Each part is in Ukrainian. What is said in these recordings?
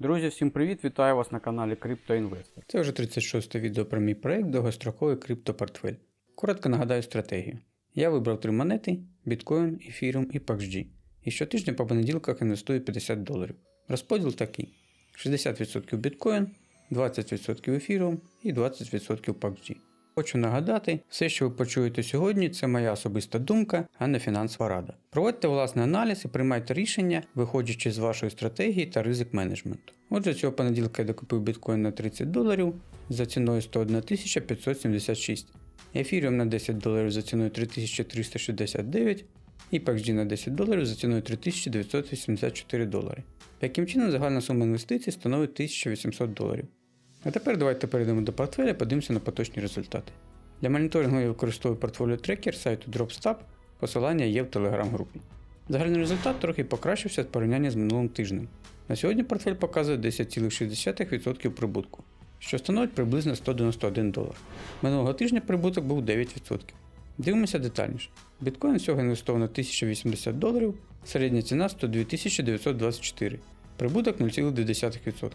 Друзі, всім привіт! Вітаю вас на каналі CryptoInvestor. Це вже 36 відео про мій проект довгостроковий криптопортфель. Коротко нагадаю стратегію. Я вибрав три монети: біткоін, ефіріум і PaxG. І щотижня по понеділках інвестую 50 доларів. Розподіл такий: 60% біткоін, 20% ефіріум і 20% PUBG. Хочу нагадати, все, що ви почуєте сьогодні, це моя особиста думка, а не фінансова рада. Проводьте власний аналіз і приймайте рішення, виходячи з вашої стратегії та ризик менеджменту. Отже, цього понеділка я докупив біткоін на 30 доларів за ціною 101 576, ефіріум на 10 доларів за ціною 3369 і PUBG на 10 доларів за ціною 3984 долари. Таким чином, загальна сума інвестицій становить 1800 доларів. А тепер давайте перейдемо до портфеля подивимося на поточні результати. Для моніторингу я використовую портфоліо трекер сайту DropStab, посилання є в телеграм-групі. Загальний результат трохи покращився в порівнянні з минулим тижнем. На сьогодні портфель показує 10,6% прибутку, що становить приблизно 191 долар. Минулого тижня прибуток був 9%. Дивимося детальніше. Біткоін всього інвестовано 1080 доларів, середня ціна 102 924, прибуток 0,2%.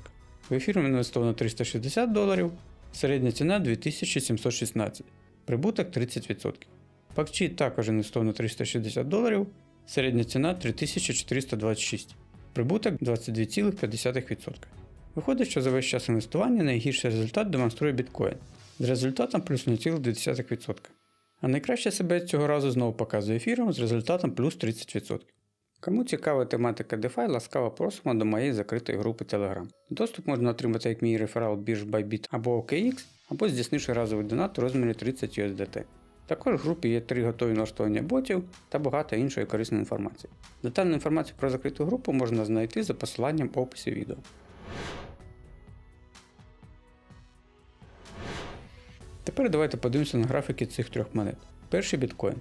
В ефірі інвестовано 360 доларів, середня ціна 2716, прибуток 30%. PUBG також інвестовано 360 доларів, середня ціна 3426, прибуток 22,5%. Виходить, що за весь час інвестування найгірший результат демонструє біткоін з результатом плюс 0,2%. А найкраще себе цього разу знову показує ефіром з результатом плюс 30%. Кому цікава тематика DeFi, ласкаво просимо до моєї закритої групи Telegram. Доступ можна отримати як мій реферал бірж Bybit або OKX, або здійснивши разовий донат у розмірі 30 USDT. Також в групі є три готові налаштування ботів та багато іншої корисної інформації. Детальну інформацію про закриту групу можна знайти за посиланням в описі відео. Тепер давайте подивимося на графіки цих трьох монет. Перший біткоін.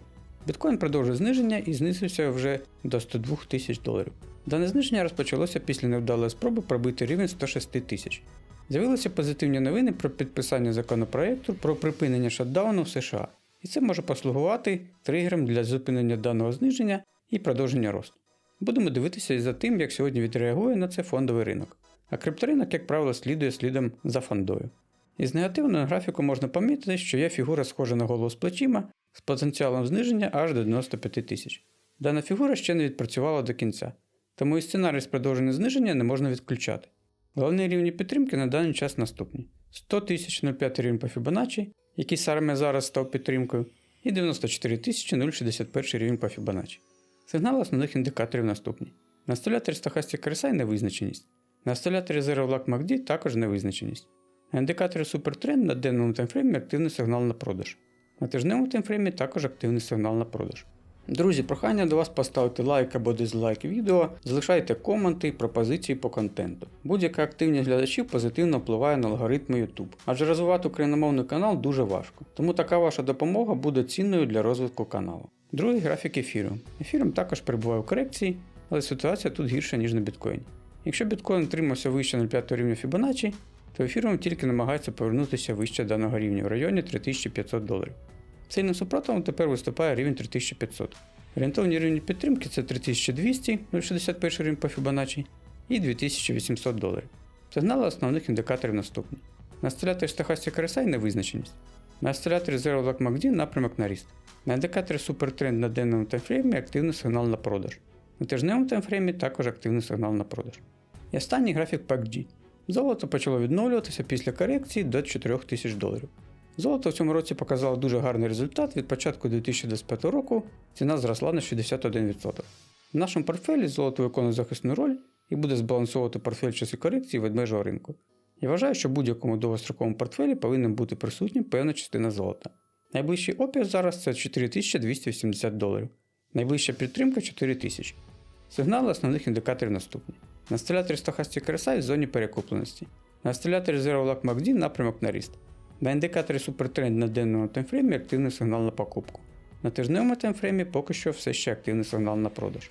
Біткоін продовжує зниження і знизився вже до 102 тисяч доларів. Дане зниження розпочалося після невдалої спроби пробити рівень 106 тисяч. З'явилися позитивні новини про підписання законопроекту про припинення шатдауну в США, і це може послугувати тригером для зупинення даного зниження і продовження росту. Будемо дивитися і за тим, як сьогодні відреагує на це фондовий ринок. А крипторинок, як правило, слідує слідом за фондою. Із негативного графіку можна помітити, що є фігура схожа на голову з плечима з потенціалом зниження аж до 95 тисяч. Дана фігура ще не відпрацювала до кінця, тому і сценарій з продовження зниження не можна відключати. Головні рівні підтримки на даний час наступні: 100 тисяч 0,5 рівень по Fibonacci, який саме зараз став підтримкою, і 94 тисячі 061 рівень по Fibonacci. Сигнали основних індикаторів наступні. На столяторі Stochastic RSI невизначеність. На столяторі Zero Black MACD також невизначеність. На індикаторі Supertrend на денному таймфреймі активний сигнал на продаж. На тижневому таймфреймі також активний сигнал на продаж. Друзі, прохання до вас поставити лайк або дизлайк відео, залишайте коменти і пропозиції по контенту. Будь-яка активність глядачів позитивно впливає на алгоритми YouTube, адже розвивати україномовний канал дуже важко, тому така ваша допомога буде цінною для розвитку каналу. Другий графік ефіру. Ефіром також перебуває в корекції, але ситуація тут гірша, ніж на біткоїні. Якщо біткоін тримався вище 0,5 рівня Fibonacci, то ефіром тільки намагається повернутися вище даного рівня в районі 3500 доларів. Сильним супротивом тепер виступає рівень 3500. Орієнтовні рівні підтримки це 3200 061 рівень по Fibonacci і 2800 доларів. Сигнали основних індикаторів наступні. На осциляторі Stochastic RSI невизначеність. На осциляторі Zero Black MACD напрямок на ріст. На індикаторі Supertrend на денному таймфреймі активний сигнал на продаж. На тижневому таймфреймі також активний сигнал на продаж. І останній графік PACG. Золото почало відновлюватися після корекції до 4000 доларів. Золото в цьому році показало дуже гарний результат. Від початку 2025 року ціна зросла на 61%. В нашому портфелі золото виконує захисну роль і буде збалансовувати портфель часи корекції ведмежого ринку. Я вважаю, що в будь-якому довгостроковому портфелі повинен бути присутнім певна частина золота. Найближчий опір зараз це 4280 доларів, найближча підтримка 4000. Сигнали основних індикаторів наступні. На стиляторі стохастик RSI в зоні перекупленості. На стиляторі Zero Lock MACD напрямок на ріст. На індикаторі Supertrend на денному таймфреймі активний сигнал на покупку. На тижневому таймфреймі поки що все ще активний сигнал на продаж.